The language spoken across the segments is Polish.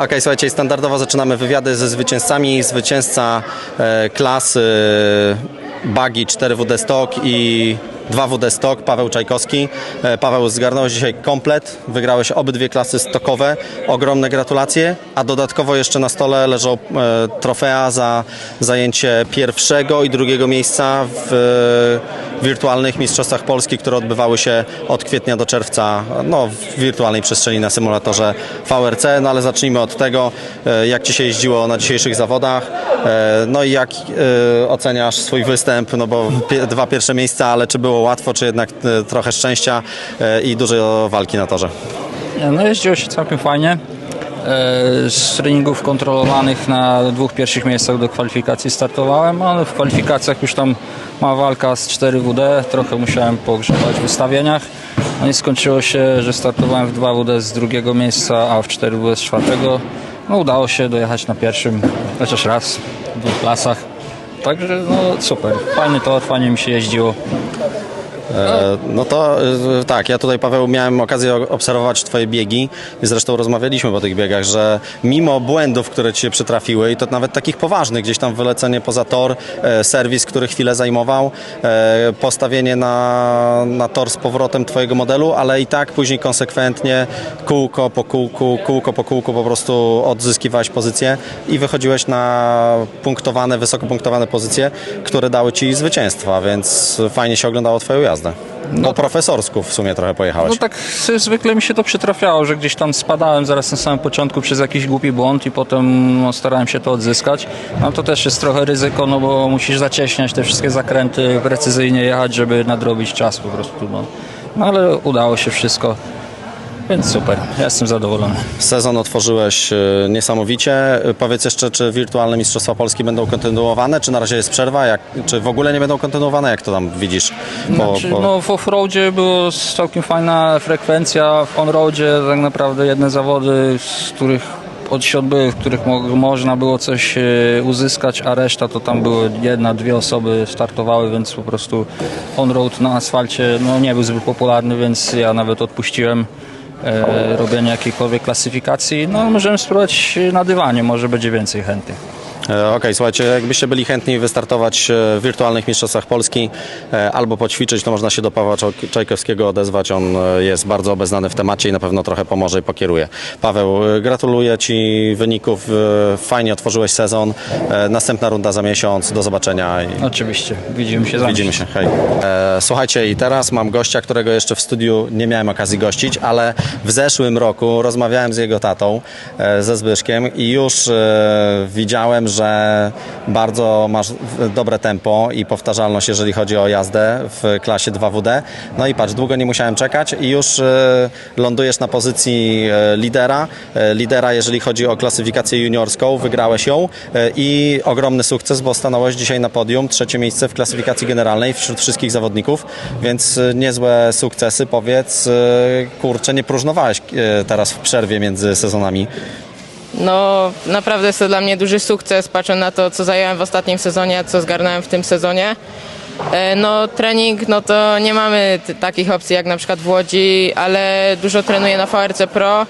Okej, słuchajcie, standardowo zaczynamy wywiady ze zwycięzcami. Zwycięzca e, klasy Bagi 4WD Stock i 2WD Stock, Paweł Czajkowski. E, Paweł, zgarnąłeś dzisiaj komplet, wygrałeś obydwie klasy stokowe. Ogromne gratulacje, a dodatkowo jeszcze na stole leżą e, trofea za zajęcie pierwszego i drugiego miejsca w e, wirtualnych Mistrzostwach Polski, które odbywały się od kwietnia do czerwca no, w wirtualnej przestrzeni na symulatorze VRC. No ale zacznijmy od tego, jak Ci się jeździło na dzisiejszych zawodach, no i jak e, oceniasz swój występ, no bo dwa pierwsze miejsca, ale czy było łatwo, czy jednak e, trochę szczęścia e, i dużo walki na torze? No jeździło się całkiem fajnie. E, Z treningów kontrolowanych na dwóch pierwszych miejscach do kwalifikacji startowałem, ale w kwalifikacjach już tam ma walka z 4WD, trochę musiałem pogrzebać w ustawieniach. No i skończyło się, że startowałem w 2WD z drugiego miejsca, a w 4WD z czwartego. No udało się dojechać na pierwszym, chociaż raz w dwóch klasach. Także no super, fajny tor, fajnie mi się jeździło. E, No to e, tak, ja tutaj Paweł miałem okazję obserwować Twoje biegi i zresztą rozmawialiśmy po tych biegach, że mimo błędów, które Ci się przytrafiły i to nawet takich poważnych, gdzieś tam wylecenie poza tor, e, serwis, który chwilę zajmował, postawienie na, na tor z powrotem Twojego modelu, ale i tak później konsekwentnie kółko po kółku, kółko po kółku po prostu odzyskiwałeś pozycję i wychodziłeś na punktowane, wysoko punktowane pozycje, które dały Ci zwycięstwa, więc fajnie się oglądało Twoją jazdę. No, po profesorsku w sumie trochę pojechałeś. No tak zwykle mi się to przytrafiało, że gdzieś tam spadałem zaraz na samym początku przez jakiś głupi błąd i potem no, starałem się to odzyskać. No to też jest trochę ryzyko, no bo musisz zacieśniać te wszystkie zakręty, precyzyjnie jechać, żeby nadrobić czas po prostu. No, no ale udało się wszystko, więc super, ja jestem zadowolony. Sezon otworzyłeś e, niesamowicie. Powiedz jeszcze, czy wirtualne Mistrzostwa Polski będą kontynuowane, czy na razie jest przerwa, jak, czy w ogóle nie będą kontynuowane? Jak to tam widzisz? Po, Znaczy, po... No w offroadzie była całkiem fajna frekwencja, w onroadzie tak naprawdę jedne zawody, z których od się odbyły, w których mo można było coś e, uzyskać, a reszta to tam były jedna, dwie osoby startowały, więc po prostu onroad na asfalcie no, nie był zbyt popularny, więc ja nawet odpuściłem e, robienie jakiejkolwiek klasyfikacji. No możemy spróbować na dywanie, może będzie więcej chętnych. E, Okej, słuchajcie, jakbyście byli chętni wystartować e, w wirtualnych Mistrzostwach Polski e, albo poćwiczyć, to można się do Pawła Czaj- Czajkowskiego odezwać. On jest bardzo obeznany w temacie i na pewno trochę pomoże i pokieruje. Paweł, gratuluję Ci wyników. Fajnie otworzyłeś sezon. Następna runda za miesiąc. Do zobaczenia. i- Oczywiście, widzimy się za Widzimy się, hej. Słuchajcie, i teraz mam gościa, którego jeszcze w studiu nie miałem okazji gościć, ale w zeszłym roku rozmawiałem z jego tatą, ze Zbyszkiem i już widziałem, że bardzo masz dobre tempo i powtarzalność, jeżeli chodzi o jazdę w klasie 2WD. No i patrz, długo nie musiałem czekać i już e, lądujesz na pozycji e, lidera. E, lidera, jeżeli chodzi o klasyfikację juniorską, wygrałeś ją i ogromny sukces, bo stanąłeś dzisiaj na podium, trzecie miejsce w klasyfikacji generalnej wśród wszystkich zawodników, więc niezłe sukcesy. Powiedz, kurczę, nie próżnowałeś teraz w przerwie między sezonami. No, naprawdę jest to dla mnie duży sukces, patrząc na to, co zająłem w ostatnim sezonie, a co zgarnąłem w tym sezonie. E, No, trening, no to nie mamy takich opcji jak na przykład w Łodzi, ale dużo trenuję na VRC Pro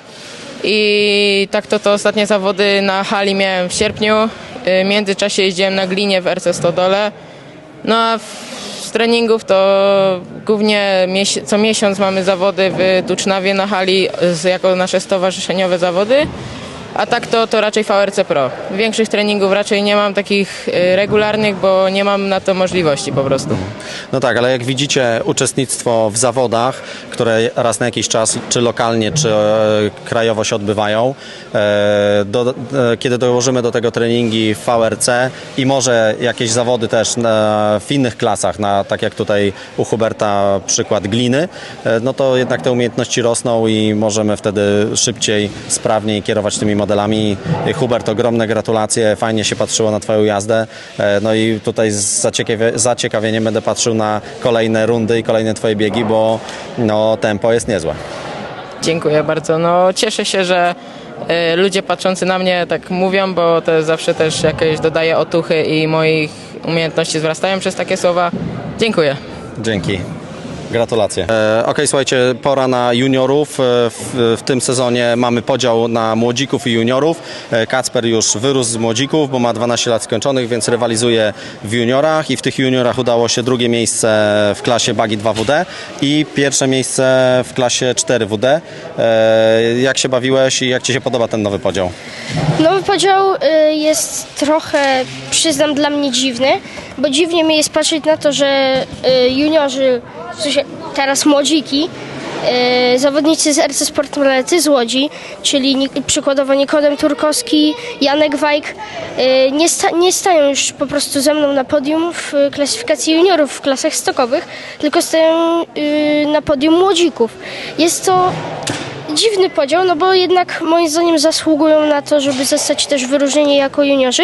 i tak to to ostatnie zawody na hali miałem w sierpniu. E, W międzyczasie jeździłem na glinie w RC Stodole. No a z treningów to głównie co miesiąc mamy zawody w Tucznawie na hali jako nasze stowarzyszeniowe zawody. A tak to, to raczej VRC Pro. Większych treningów raczej nie mam takich y, regularnych, bo nie mam na to możliwości po prostu. No tak, ale jak widzicie, uczestnictwo w zawodach, które raz na jakiś czas, czy lokalnie, czy e, krajowo się odbywają, e, do, e, kiedy dołożymy do tego treningi VRC i może jakieś zawody też na, w innych klasach, na, tak jak tutaj u Huberta przykład gliny, no to jednak te umiejętności rosną i możemy wtedy szybciej, sprawniej kierować tymi modelami. Hubert, ogromne gratulacje, fajnie się patrzyło na Twoją jazdę. E, No i tutaj z zaciekawie- zaciekawieniem będę patrzył na kolejne rundy i kolejne Twoje biegi, bo no, tempo jest niezłe. Dziękuję bardzo. No cieszę się, że y, ludzie patrzący na mnie tak mówią, bo to zawsze też jakieś dodaje otuchy i moich umiejętności wzrastają przez takie słowa. Dziękuję. Dzięki. Gratulacje. E, Okej, słuchajcie, pora na juniorów. E, W, w tym sezonie mamy podział na młodzików i juniorów. E, Kacper już wyrósł z młodzików, bo ma 12 lat skończonych, więc rywalizuje w juniorach i w tych juniorach udało się drugie miejsce w klasie Bagi 2WD i pierwsze miejsce w klasie 4WD. E, Jak się bawiłeś i jak Ci się podoba ten nowy podział? Nowy podział y, jest trochę, przyznam, dla mnie dziwny, bo dziwnie mi jest patrzeć na to, że y, juniorzy, w sensie teraz młodziki, y, zawodnicy z RC Sport Planety z Łodzi, czyli przykładowo Nikodem Turkowski, Janek Wajk, y, nie, sta- nie stają już po prostu ze mną na podium w klasyfikacji juniorów w klasach stokowych, tylko stają na podium młodzików. Jest to dziwny podział, no bo jednak moim zdaniem zasługują na to, żeby zostać też wyróżnieni jako juniorzy,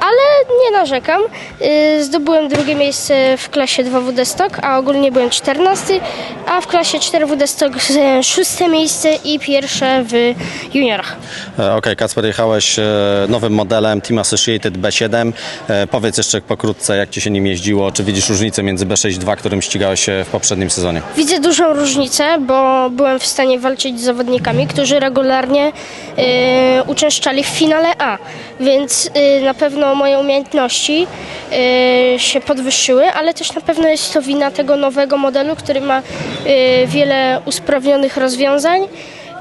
ale nie narzekam. Yy, Zdobyłem drugie miejsce w klasie 2WD Stock, a ogólnie byłem 14, a w klasie 4WD Stock zająłem szóste miejsce i pierwsze w juniorach. E, Okej, Kacper, jechałeś e, nowym modelem Team Associated B7. E, Powiedz jeszcze pokrótce, jak Ci się nim jeździło. Czy widzisz różnicę między B6.2, którym ścigałeś się w poprzednim sezonie? Widzę dużą różnicę, bo byłem w stanie walczyć z zawodnikami, którzy regularnie e, uczęszczali w finale A, więc e, na pewno moje umiejętności e, się podwyższyły, ale też na pewno jest to wina tego nowego modelu, który ma e, wiele usprawnionych rozwiązań.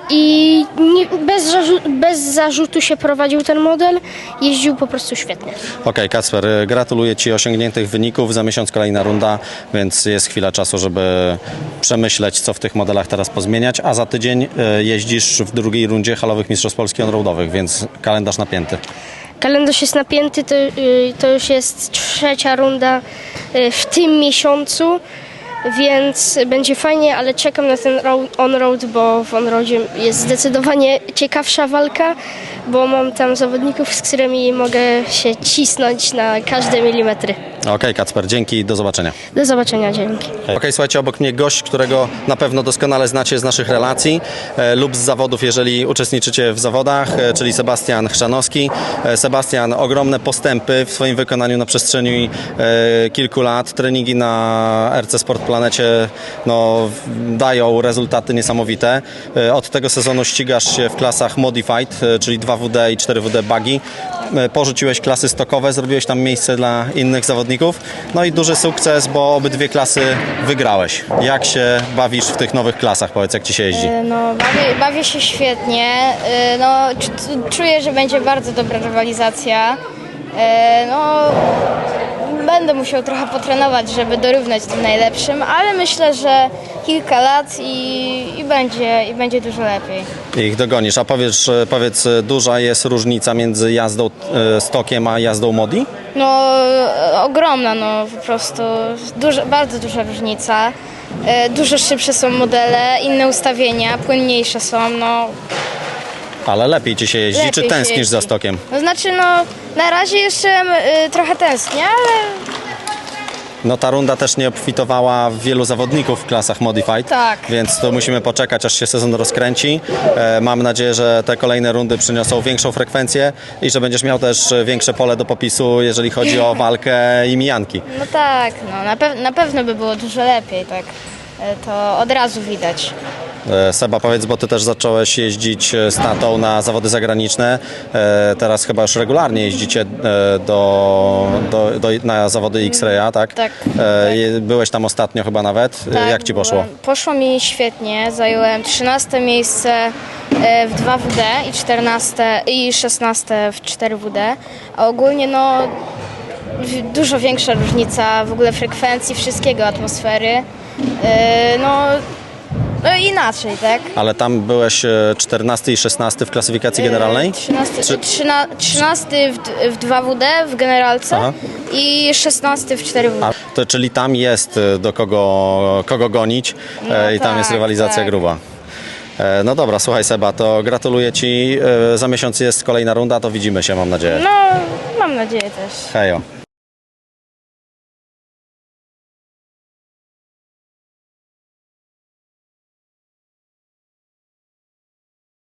I nie, bez, zarzu- bez zarzutu się prowadził ten model, jeździł po prostu świetnie. Okej, Kacper, e, gratuluję Ci osiągniętych wyników. Za miesiąc kolejna runda, więc jest chwila czasu, żeby przemyśleć, co w tych modelach teraz pozmieniać. A za tydzień e, jeździsz w drugiej rundzie halowych Mistrzostw Polski on-roadowych, więc kalendarz napięty. Kalendarz jest napięty, to, y, to już jest trzecia runda y, w tym miesiącu, więc będzie fajnie, ale czekam na ten ro- on-road, bo w on-roadzie jest zdecydowanie ciekawsza walka, bo mam tam zawodników, z którymi mogę się cisnąć na każde milimetry. Okej, Kacper, dzięki, do zobaczenia. Do zobaczenia, dzięki. Okej, słuchajcie, obok mnie gość, którego na pewno doskonale znacie z naszych relacji e, lub z zawodów, jeżeli uczestniczycie w zawodach, e, czyli Sebastian Chrzanowski. E, Sebastian, ogromne postępy w swoim wykonaniu na przestrzeni e, kilku lat. Treningi na RC Sport Planecie no, dają rezultaty niesamowite. E, od tego sezonu ścigasz się w klasach Modified, e, czyli 2WD i 4WD Buggy. E, Porzuciłeś klasy stokowe, zrobiłeś tam miejsce dla innych zawodników. No i duży sukces, bo obydwie klasy wygrałeś. Jak się bawisz w tych nowych klasach? Powiedz, jak ci się jeździ? No, bawię, bawię się świetnie. Y, No, czu- czuję, że będzie bardzo dobra rywalizacja. No, będę musiał trochę potrenować, żeby dorównać tym najlepszym, ale myślę, że kilka lat i, i, będzie, i będzie dużo lepiej. Ich dogonisz. A powiedz, e, powiedz, e, duża jest różnica między jazdą e, stokiem a jazdą modi? No, ogromna, no po prostu bardzo duża różnica. Dużo szybsze są modele, inne ustawienia, płynniejsze są, no Ale lepiej ci się jeździ, Lepiej czy się tęsknisz jeździ. za stokiem? No znaczy, no na razie jeszcze y, trochę tęsknię, ale No ta runda też nie obfitowała w wielu zawodników w klasach Modified, Tak. więc to musimy poczekać, aż się sezon rozkręci. E, mam nadzieję, że te kolejne rundy przyniosą większą frekwencję i że będziesz miał też e, większe pole do popisu, jeżeli chodzi o walkę i mijanki. no tak, no na, pew- na pewno by było dużo lepiej, tak. E, To od razu widać. E, Seba, powiedz, bo ty też zacząłeś jeździć e, z tatą na zawody zagraniczne. E, Teraz chyba już regularnie jeździcie do, do, do, na zawody X-Raya, tak? Tak, je- Byłeś tam ostatnio chyba nawet. Tak, Jak ci poszło? byłem- Poszło mi świetnie. Zająłem 13 miejsce w 2WD i 14 i 16 w 4WD. A ogólnie no dużo większa różnica w ogóle frekwencji wszystkiego, atmosfery. No, no inaczej, tak? Ale tam byłeś e, 14 i 16 w klasyfikacji generalnej? 13, Czy- 13, 13 w, d- w 2WD w generalce Aha. i 16 w 4WD. A, to, czyli tam jest e, do kogo, kogo gonić No e, i tam tak, jest rywalizacja tak. gruba. E, No dobra, słuchaj Seba, to gratuluję Ci. E, Za miesiąc jest kolejna runda, to widzimy się, mam nadzieję. No, mam nadzieję też. Hejo.